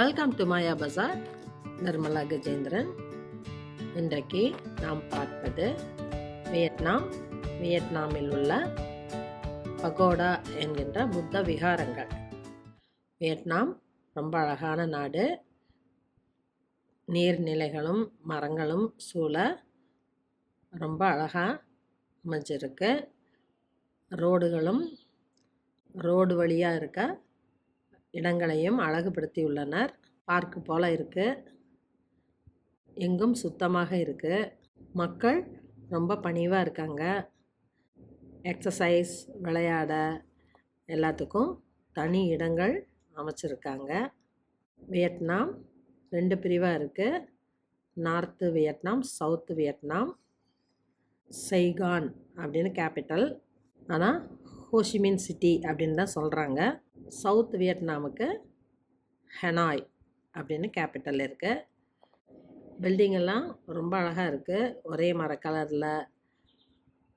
Welcome to Maya Bazaar Nirmala Gajendran இன்றைக்கு நாம் பார்ப்பது வியட்நாம். வியட்நாமில் உள்ள பகோடா என்கின்ற புத்த விகாரங்கள். வியட்நாம் ரொம்ப அழகான நாடு. நீர்நிலைகளும் மரங்களும் சூழ ரொம்ப அழகாக அமைஞ்சிருக்கு. ரோடுகளும் ரோடு வழியாக இருக்க இடங்களையும் அழகுபடுத்தியுள்ளனர். பார்க்கு போல் இருக்குது எங்கும் சுத்தமாக இருக்குது மக்கள் ரொம்ப பணிவாக இருக்காங்க. எக்ஸசைஸ் விளையாட எல்லாத்துக்கும் தனி இடங்கள் அமைச்சிருக்காங்க. வியட்நாம் ரெண்டு பிரிவாக இருக்குது north Vietnam south Vietnam Saigon அப்படின்னு கேபிட்டல். ஆனால் ஹோஷிமின் சிட்டி அப்படின்னு தான் சொல்கிறாங்க சவுத் வியட்நாமுக்கு ஹெனாய் அப்படின்னு கேபிட்டல் இருக்குது பில்டிங் எல்லாம் ரொம்ப அழகாக இருக்குது ஒரே மர கலரில்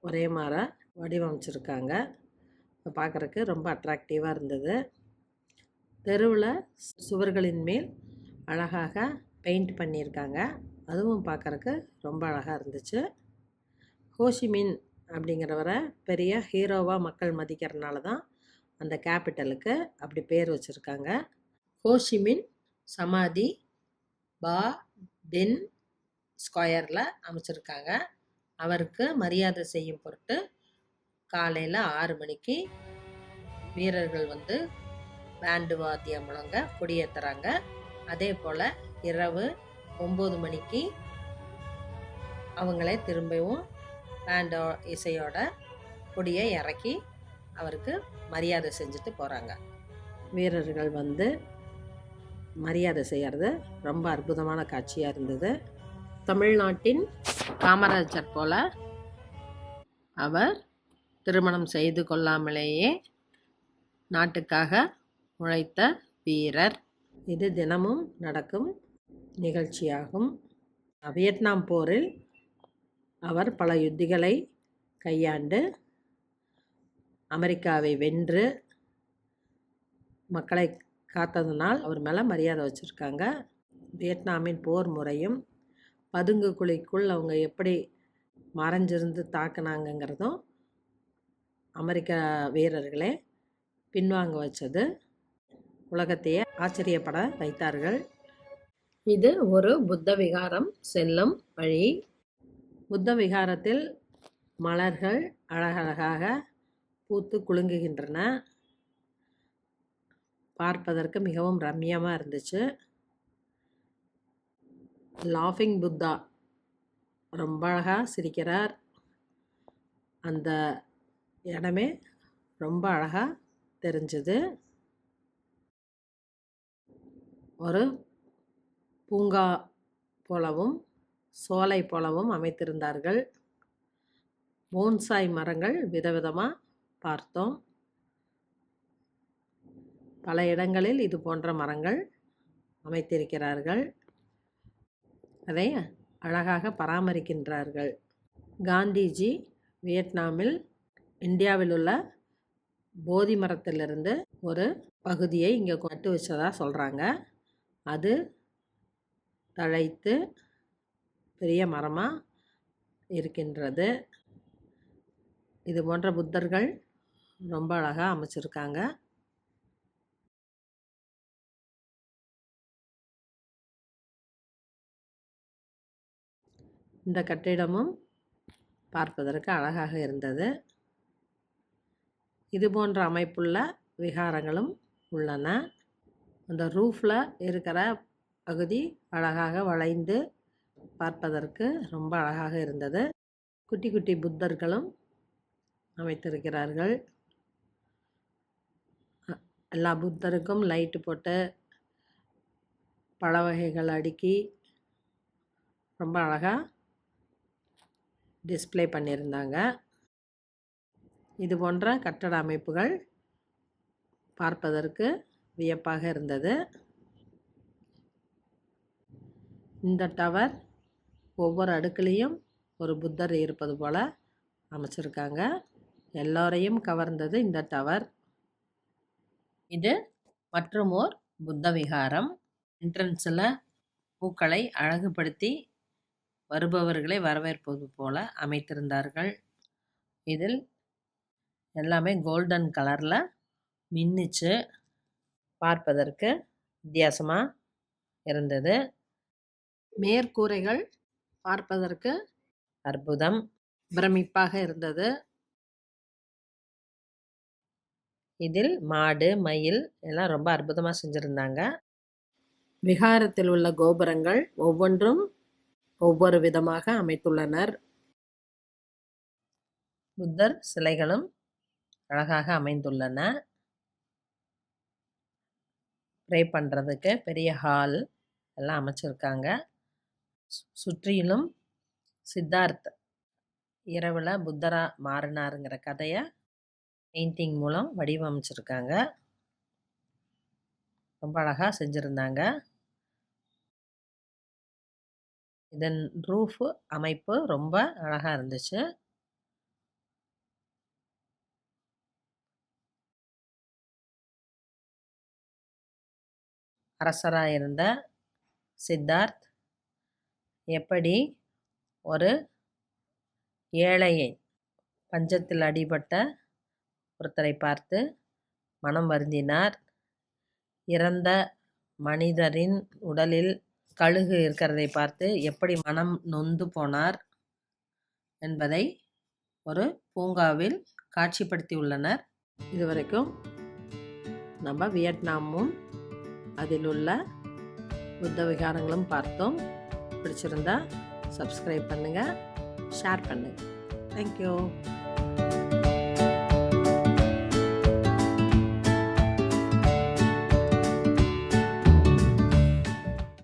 ஒரே மர வடிவமைச்சிருக்காங்க. பார்க்குறக்கு ரொம்ப அட்ராக்டிவாக இருந்தது. தெருவில் சுவர்களின் மேல் அழகாக பெயிண்ட் பண்ணியிருக்காங்க. அதுவும் பார்க்குறக்கு ரொம்ப அழகாக இருந்துச்சு. ஹோஷிமின் அப்படிங்கிறவரை பெரிய ஹீரோவாக மக்கள் மதிக்கிறனால தான் அந்த கேபிட்டலுக்கு அப்படி பேர் வச்சுருக்காங்க. ஹோஷிமின் சமாதி பா டென் ஸ்கொயரில் அமைச்சிருக்காங்க. அவருக்கு மரியாதை செய்யும் பொருட்டு காலையில் ஆறு மணிக்கு வீரர்கள் வந்து பேண்டு வாத்தியம் முழங்க கொடியேற்றுறாங்க அதே போல் இரவு ஒம்பது மணிக்கு அவங்களே திரும்பவும் பேண்டோ இசையோட கொடியை இறக்கி அவருக்கு மரியாதை செஞ்சுட்டு போகிறாங்க வீரர்கள் வந்து மரியாதை செய்கிறது ரொம்ப அற்புதமான காட்சியாக இருந்தது. தமிழ்நாட்டின் காமராஜர் போல அவர் திருமணம் செய்து கொள்ளாமலேயே நாட்டுக்காக உழைத்த வீரர். இது தினமும் நடக்கும் நிகழ்ச்சியாகும். வியட்நாம் போரில் அவர் பல யுத்திகளை கையாண்டு அமெரிக்காவை வென்று மக்களை காத்ததுனால் அவர் மேலே மரியாதை வச்சுருக்காங்க. வியட்நாமின் போர் முறையும் பதுங்கு குழிக்குள் அவங்க எப்படி மறைஞ்சிருந்து தாக்குனாங்கங்கிறதும் அமெரிக்க வீரர்களே பின்வாங்க வச்சது. உலகத்தையே ஆச்சரியப்பட வைத்தார்கள். இது ஒரு புத்த விகாரம் செல்லும் வழி. புத்த விகாரத்தில் மலர்கள் அழகழகாக பூத்து குலுங்குகின்றன. பார்ப்பதற்கு மிகவும் ரம்யமாக இருந்துச்சு. லாஃபிங் புத்தா ரொம்ப அழகாக சிரிக்கிறார். அந்த இடமே ரொம்ப அழகாக தெரிஞ்சுது. ஒரு பூங்கா போலவும் சோலை போலவும் அமைத்திருந்தார்கள். போன்சாய் மரங்கள் விதவிதமாக பார்த்தோம். பல இடங்களில் இது போன்ற மரங்கள் அமைத்திருக்கிறார்கள். அதை அழகாக பராமரிக்கின்றார்கள். காந்திஜி வியட்நாமில் இந்தியாவில் உள்ள போதி மரத்திலிருந்து ஒரு பகுதியை இங்கே கொட்டு வச்சதாக சொல்கிறாங்க அது தழைத்து பெரிய மரமாக இருக்கின்றது. இது போன்ற புத்தர்கள் ரொம்ப அழகாக அமைச்சிருக்காங்க. இந்த கட்டிடமும் பார்ப்பதற்கு அழகாக இருந்தது. இது போன்ற அமைப்புள்ள விகாரங்களும் உள்ளன. அந்த ரூஃபில் இருக்கிற பகுதி அழகாக வளைந்து பார்ப்பதற்கு ரொம்ப அழகாக இருந்தது. குட்டி குட்டி புத்தர்களும் அமைத்திருக்கிறார்கள். எல்லா புத்தருக்கும் லைட்டு போட்டு பழ வகைகள் அடுக்கி ரொம்ப அழகாக டிஸ்ப்ளே பண்ணியிருந்தாங்க. இது போன்ற கட்டட அமைப்புகள் பார்ப்பதற்கு வியப்பாக இருந்தது. இந்த டவர் ஒவ்வொரு அடுக்குலேயும் ஒரு புத்தர் இருப்பது போல் அமைச்சிருக்காங்க. எல்லோரையும் கவர்ந்தது இந்த டவர். இது மற்றும் ஓர் புத்த விகாரம். என்ட்ரன்ஸில் பூக்களை அழகுபடுத்தி வருபவர்களை வரவேற்பது போல அமைத்திருந்தார்கள். இதில் எல்லாமே கோல்டன் கலரில் மின்னுச்சு பார்ப்பதற்கு வித்தியாசமாக இருந்தது. மேற்கூரைகள் பார்ப்பதற்கு அற்புதம். பிரமிப்பாக இருந்தது. இதில் மாடு மயில் எல்லாம் ரொம்ப அற்புதமாக செஞ்சுருந்தாங்க. விகாரத்தில் உள்ள கோபுரங்கள் ஒவ்வொன்றும் ஒவ்வொரு விதமாக அமைத்துள்ளனர். புத்தர் சிலைகளும் அழகாக அமைந்துள்ளன. ப்ரே பண்ணுறதுக்கு பெரிய ஹால் எல்லாம் அமைச்சிருக்காங்க. சுற்றிலும் சித்தார்த் இரவில் புத்தரா மாறினாருங்கிற கதையை பெயிண்டிங் மூலம் வடிவமைச்சிருக்காங்க. ரொம்ப அழகாக செஞ்சுருந்தாங்க. இதன் ரூஃபு அமைப்பு ரொம்ப அழகாக இருந்துச்சு. அரசராக இருந்த சித்தார்த் எப்படி? ஒரு ஏழையை பஞ்சத்தில் அடிபட்ட ஒருத்தரை பார்த்து மனம் வருந்தினார். இறந்த மனிதரின் உடலில் கழுகு இருக்கிறதை பார்த்து எப்படி மனம் நொந்து போனார் என்பதை ஒரு பூங்காவில் காட்சிப்படுத்தியுள்ளனர் இதுவரைக்கும் நம்ம வியட்நாமும் அதில் உள்ள புத்த விகாரங்களும் பார்த்தோம். பிடிச்சிருந்தா சப்ஸ்கிரைப் பண்ணுங்கள் ஷேர் பண்ணுங்கள் தேங்க்யூ